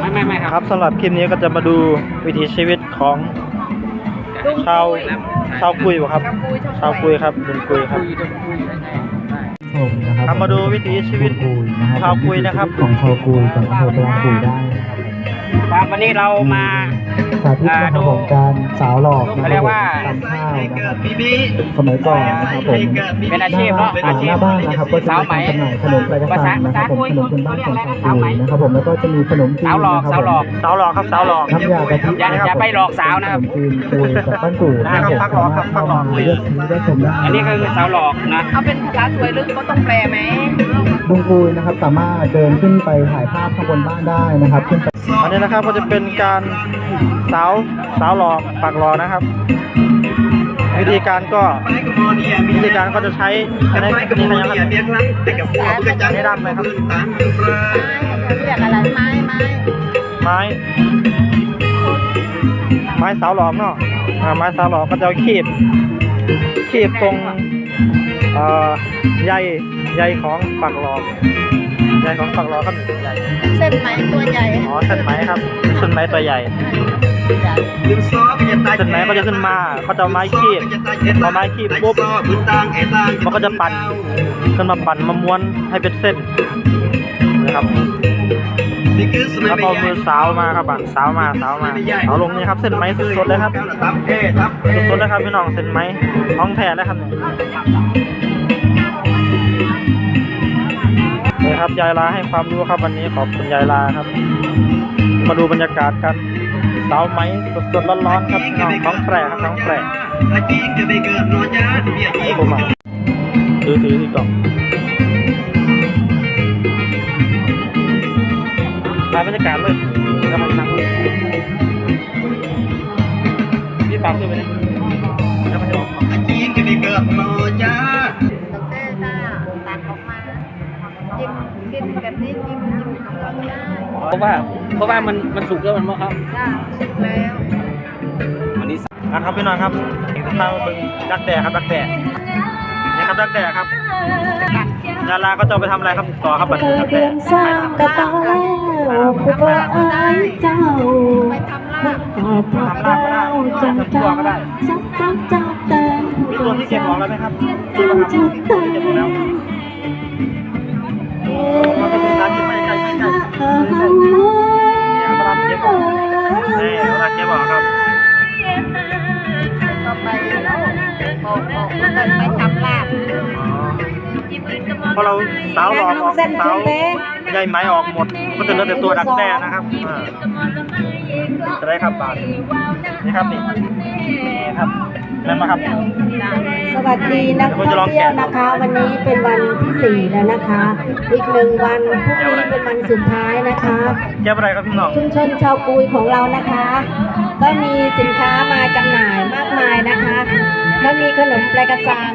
ไม่ไม่ไม่ครับครับสำหรับคลิปนี้ก็จะมาดูวิถีชีวิตของชาวชาวกุยบ่ครับ ชาวกุยครับลุงกุยครับคุยต้องคุยได้ไงได้ผมนะครับทำมาดูวิถีชีวิตกุยนะชาวกุยนะครับ ของชาวกุยจากอำเภอกลางกุยได้นะครับผม ครับวันนี้เรามาสาธิตนะครับผมการสาวหลอกนะเขาคเรีรับยกผมว่าตำข้าวนะครับสมัยก่อนนะครับผมเป็นอาชีพเนอะหน้อาชีพหน้าบ้านนะครับก็จะสาวมีไหมการจำหน่ายขนมปลายกระภาสัษางนะครับผมภาษาขนมพื้นบ้านของชาวสาวกุไหมยนะครับผมแล้วก็จะมีขนมจีนสาวหลอกนะครับสาวหลอกสาวหลอกครับสาวหลอกน้ำยากะทิอย่าอย่าไปหลอกสาวนะครับขมจีนกุยจากบ้านกู่นะครับผมฟักหลอกครับฟักหลอกเลือกซื้อได้ชมได้อันนี้คือสาวหลอกนะเอาเป็นภาษาสวยหรือเขาต้องแปลไหมลุงกุยนะครับสามารถเดินขึ้นไปถ่ายภาพข้างบนบ้านได้นะครับขึ้นไปอันี้นะครับก็จะเป็นการสาวสาวหลอกปากหลอนะครับ วิธีการก็วิธีการก็จะใช้อันนี้อันนี้อะไรนะครับอันนี้ด้ามไหมครับเรียกอะไรไม้ไม้ไม้ไม้สาวหลอมเนาะไม้สาวหลอมก็จะเอาคีบคีบตรงเออใยใยของฝักหลอม ใยของฝักหลอมก็เป็นใยเส้นไหมตัวใหญ่อ๋อเส้นไหมครับเส้นไหมตัวใหญ่ใหญ่เส้นไหมก็จะขึ้นมาเขาจะเอาไม้คีบพอไม้คีบปุ๊บมันก็จะปั่นขึ้นมาปั่นมาม้วนให้เป็นเส้นนะครับแล้วก็เอามือสาวมาครับอะสาวมาสาวมาสาวลงนี่ครับเส้นไหมสดๆเลยครับสดๆเลยครับพี่น้องเส้นไหมท้องแท้เลยครับเนี่ย ครับยายลาให้ความรู้ครับวันนี้ขอบคุณยายลาครับ มาดูบรรยากาศกันสาวไหมสดๆร้อนๆครับพี่น้องท้องแปรครับท้องแปรผมอะถือถือที่กล่องถ่ายบรรยากาศเลยแล้วมันนั่งเลยพี่ฝากด้วยไหมเนี่ยแล้วมันจะออกตั้งแต่ถ้าตัดออกมาจิ้ม กินแบบนี้จิ้มจิ้มก็ได้เพราะว่าเพราะว่ามันมันสุกแล้วมันมะครับจ้าสุกแล้ววันนี้นะครับพี่น้องครับถึงจะตั้งเป็นดักแด่ครับดักแด่นี่ครับดักแด่ครับดาราก็จะเอาไปทำอะไรครับต่อครับบัตรดักเรีแด่ยนสร้างกระเป๋าผู้ว่าอายเจ้าไปทำลาบขอพระเจ้าจังจังจังจังจังแต่มีตัวที่เก็บออกแล้วไหมครับจังจังแต่เก็บออก ไปโบกโบกแล้วก็ไปทำลาบพอเราสาวหลอกออกสาวใยไหมออกหมด ก็จะเหลือแต่ตัวดักแด้นะครับอ่า จะได้ครับบาทนี่ครับนี่นี่ครับนั่นมาครับสวัสดีนักท่องเที่ยวนะคะ วันนี้เป็นวันที่สี่แล้วนะคะ อีกหนึ่งวันพรุ่งนี้เป็นวันสุดท้ายนะคะแก้อะไรครับพี่น้องชุมชนชาวกุยของเรานะคะ ก็มีสินค้ามาจำหน่ายมากมายนะคะแล้วมีขนมปลากระซัง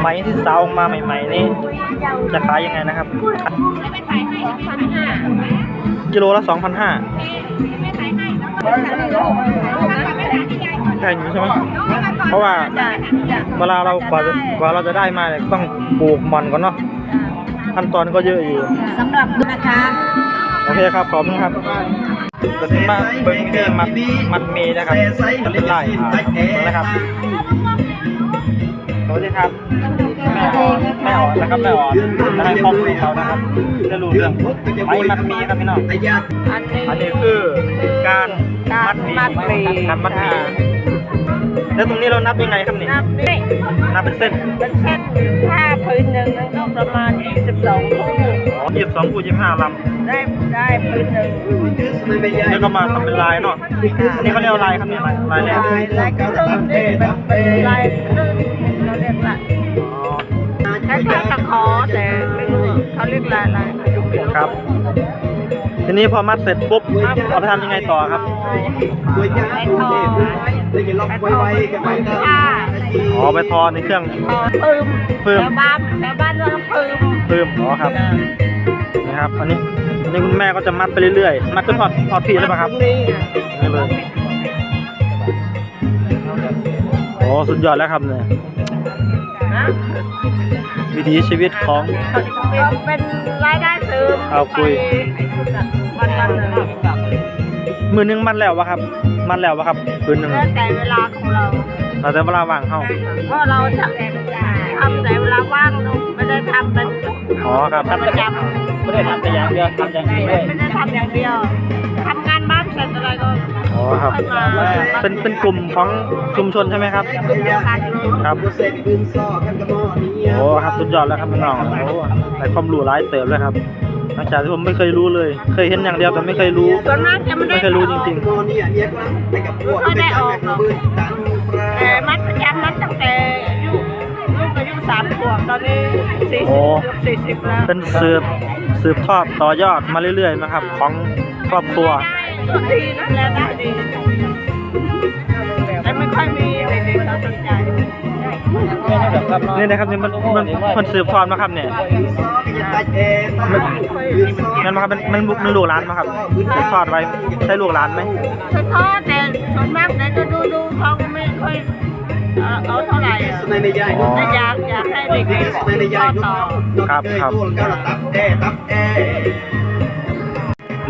ไหมที่สาวออกมาใหม่ๆนี่จะขายยังไงนะครับกิโลละ2,500 แพงอยู่ใช่ไหมเพราะว่าเวลาเรากว่ากว่าเราจะได้มาเนี่ยต้องปลูกมันก่อนเนาะขั้นตอนก็เยอะอยู่ สำหรับนะคะโอเคครับ ขอบคุณครับกระสิมาเบิ้งที่มัดมัดเมย์นะครับจะเป็นลายอ่านะครับ สวัสดีครับแม่อ่อนแม่อ่อนนะครับแม่อ่อนจะให้ข้อมูลเขานะครับได้รู้เรื่องไม้มัดเมย์ครับพี่น้องอันนี้อันนี้คือการการมัดหมี่การมัดหมี่ แล้วตรงนี้เรานับยังไงครับนี่นับนี่นับเป็นเส้นเป็นเส้นผ้าพื้นหนึ่งก็ประมาณ 22 คู่อ๋อยี่สิบสองคูณยี่สิบห้าลได้ได้พื้นหนึ่งำแล้วก็มาทำเป็นลายเนาะอันนี้เขาเรียกว่าลายครับนี่ลายลายแรกลายลายครึ่งนี่เป็นเป็นลายครึ่งเราเรียกว่าอ๋อคล้ายๆตะขอแต่ไม่รู้เขาเรียกลายอะไรครับ ทีนี้พอมัดเสร็จปุ๊บเอาไปทำยังไงต่อครับไอ้ทอไอ้ทอผ้าอ๋อไปทอในเครื่องทอปืมปืมแถวบ้านแถวบ้านเรียกว่าปืมเพิ่มอ๋อครับนี่ครับอันนี้อันนี้คุณแม่ก็จะมัดไปเรื่อยๆมัดจนทอดทอดพีเลยป่ะครับนี่อะนี่เลยโอ้สุดยอดแล้วครับเนี่ย วิถีชีวิตของ เป็นรายได้เสริมเอาคุย วันละหนึ่งมือหนึงมันแล้ววะครับ มันแล้ววะครับคืนหนึ่งแล้วแต่เวลาของเราเราแต่เวลาว่างเฮาเพราะเราจะทำแต่เวลาว่างเราไม่ได้ทำเป็นอ๋อครับ ประจำไม่ได้ทำแต่อย่างเดียวทำอย่างอื่นด้วย ไม่ได้ทำอย่างเดียวทำงานบ้านเสร็จ อะไรก็อ๋อครับค่อยมาเป็นเป็นกลุ่มของชุมชนใช่ไหมครับ กลุ่มเดียวกันเลยครับโอ้ครับสุดยอดแล้วครับพี่น้องโอ้ได้ความรู้หลายเติบเลยครับหลังจากที่ผมไม่เคยรู้เลย เคยเห็นอย่างเดียวแต่ไม่เคยรู้ส่วนมากจะไม่ได้ไม่เคยรู้จริงไม่ค่อยได้ออกหรอกแต่มัดประจำมัดตั้งแต่อายุลูกอายุสามขวบตอนนี้สี่สิบเกือบสี่สิบแล้วๆเป็นสืบสืบทอดต่อยอดมาเรื่อยๆนะครับ ของครอบครัวได้ดีนะแล้วได้ดีแต่ไม่ค่อยมีเด็กๆเขาสนใจนี่นะครับนี่มันมันมันสืบทอดมาครับเนี่ยมันมันมาครับมันมันมันลูกหลานมาครับสืบทอดไว้ใช่ลูกหลานไหมคือทอดแต่ส่วนมากแต่จะดูดูเขาไม่ค่อยเอ่อเอาเท่าไหร่อะอ๋อแต่อยากอยากให้เด็กๆทอดต่อครับครับ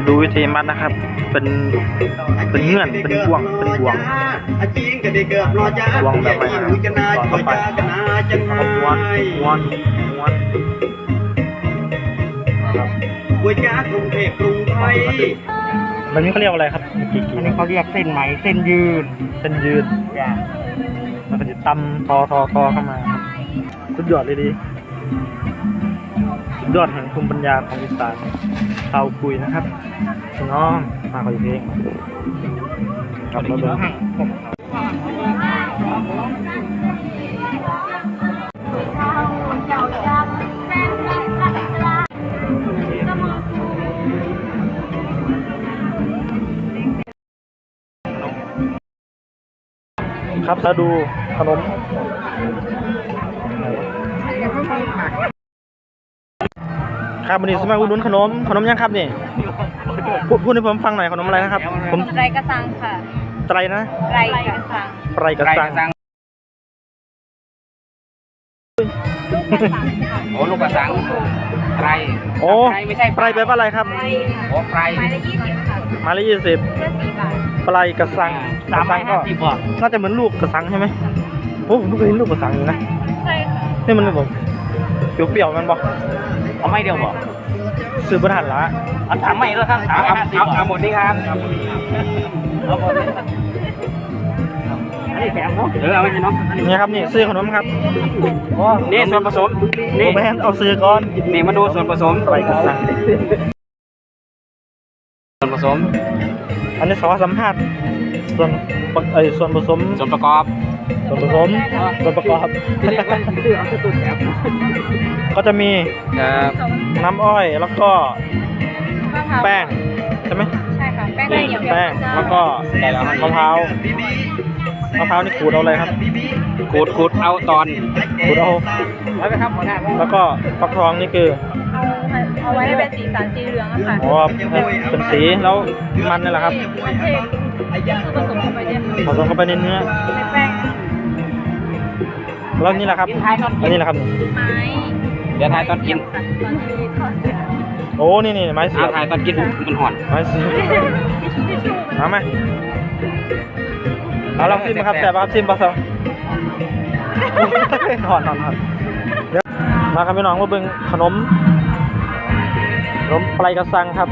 ดูวิธีมัดนะครับ เป็นเป็นเงื่อนเป็นบ่วงเป็นบ่วงบ่วงแบบไหนนะครับสอเข้าไปแล้วก็ม้วนม้วนม้วนแบบนี้เขาเรียกอะไรครับอันนี้เขาเรียกเส้นไหมเส้นยืนเส้นยืดมันก็จะตำทอทอทอเข้ามาครับสุดยอดเลยดีสุดยอดแห่งภูมิปัญญาของอีสาน ชาคุยนะครับพี่น้องมาขออีกเพลงกลับมาเบิ่งครับแล้วดูขนม ครับวันนี้สมัยอุดหนุนขนมขนมยังครับนี่พูดพูดให้ผมฟังหน่อยขนมอะไรนะครับ ผมไรกระสังค่ะไตรนะไรกระสังไตรกระไก่สังกระสังโอ้ลูกกระสังไก่โอ้ไก่ไม่ใช่ไตรแปลว่าอะไรครับโอ้ไก่ไม้ละยี่สิบค่ะไมาละยี่สิบแค่สี่บาทไตรกระสังกสามระไม้สังห้าก็สิบบ่น่าจะเหมือนลูกกระสังใช่ไหมโอ้ผมเคยเห็นลูกกระสังอยู่นะใช่ค่ะนี่มันแบบเปรี้ยวๆมันบอก เอาไม่เดียวบ่ซื้อประทานละเอาสามไม้แล้วครับสามไม้ห้าสิบเอาหมดนี่ครับเอาหมดเลยอันนี้แถมเนาะเออเอาไปเนาะนี่ครับนี่ซื้อขนมครับนี่ส่วนผสมนี่โอ้แม่นเอาซื้อก่อนนี่มาดูส่วนผสมไตรกระสังส่วนผสม อันนี้สอสัมภาษณ์ส่วนประเอ้ยส่วนผสมส่วนประกอบ ส่วนผสมส่วนประกอบเรียกว่าชื่ออัลตูดแอปก็จะมีครับน้ำอ้อยแล้วก็แป้งใช่ไหมใช่ค่ะแป้งละเอียแป้งแล้วก็มะพร้าวมะพร้าวนี่ขูดเอาเลยครับขูดขูดเอาตอนขูดเอาแล้วไปครับหัวหน้าแล้วก็ฟักทองนี่คือเอาเอาไว้ให้เป็นสีสันสีเหลืองอะค่ะอ๋อเป็นสีแล้วมันนี่แหละครับมันเทคือผสมเข้าไปเนี่ยผสมเข้าไปในเนื้อในแป้ง แล้วนี่แหละครับอันนี้แหละครับไม้เดี๋ยวทายตอนกินค่ะตอนที่ทอดเสร็จโอ้นี่นี่ไม้เสียเอาบทายตอนกินมันห่อนไม้เสียบเอามาเอาลองซิมมาครับแสบป่ะครับซิมป่ะสาวหอนหอนหอนเดี๋ยวมาครับพี่น้องมาเบิ่งขนมขนมปลายกระสังครับ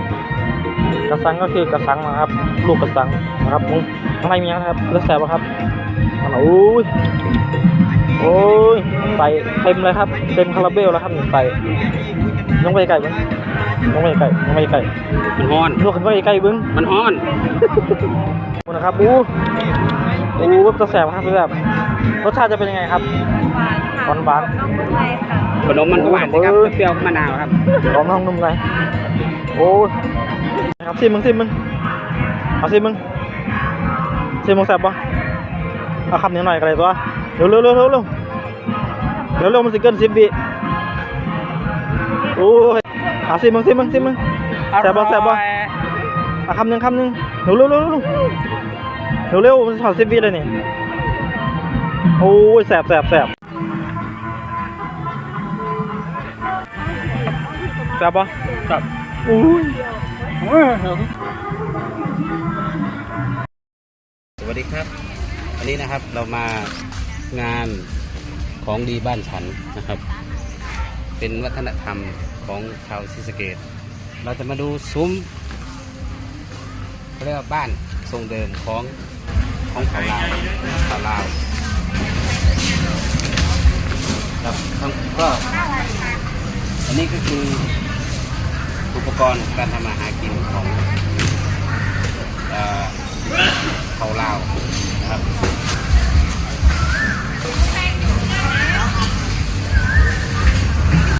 กระสังก็คือกระสังนะครับ ลูกกระสังนะครับผมข้างในมีอะไรครับแล้วแสบป่ะครับมันโอ้ย โอ้ยใส่เต็มเลยครับ เต็มคาราเบลแล้วครับนี่ใส่ลงไปไก่เบิ้งลงไปไก่ลงไปไก่มันห่อนลวกขึ้นไปไก่เบิ้งมันห่อนขอบคุณนะครับอู้อู้จะแสบครับแสบรสชาติจะเป็นยังไงครับหวานค่ะหวานน้องไทยค่ะขนมมันก็หวานสิครับเปรี้ยวมะนาวครับหอมน้องนุ่มในโอ้ยนะครับซิมมึงซิมมึงเอาซิมมึงซิมมึงแสบปะเอาคำนี้หน่อยกันเลยตัว เร็วเร็วเร็วเร็วเร็วเร็วเร็วมันสิกันสิบวิโอ้ยอาสิมึงซิมึงซิมึงแซ่บบ่แซ่บบ่อะคำหนึ่งคำหนึ่งเร็วเร็วเร็วเร็วเร็วเร็วมันถอดสิบวิเลยนี่โอ้ยแสบแสบแสบแสบปะแสบโอ้ยสวัสดีครับอันนี้นะครับเรามา งานของดีบ้านฉันนะครับ เป็นวัฒนธรรมของชาวศรีสเกดเราจะมาดูซุ้มเรียกว่าบ้านทรงเดิมของของชาวลาวชาวลาวครับทั้งก็อันนี้ก็คืออุปกรณ์การทำมาหากินของเอ่อเขาลาวนะครับ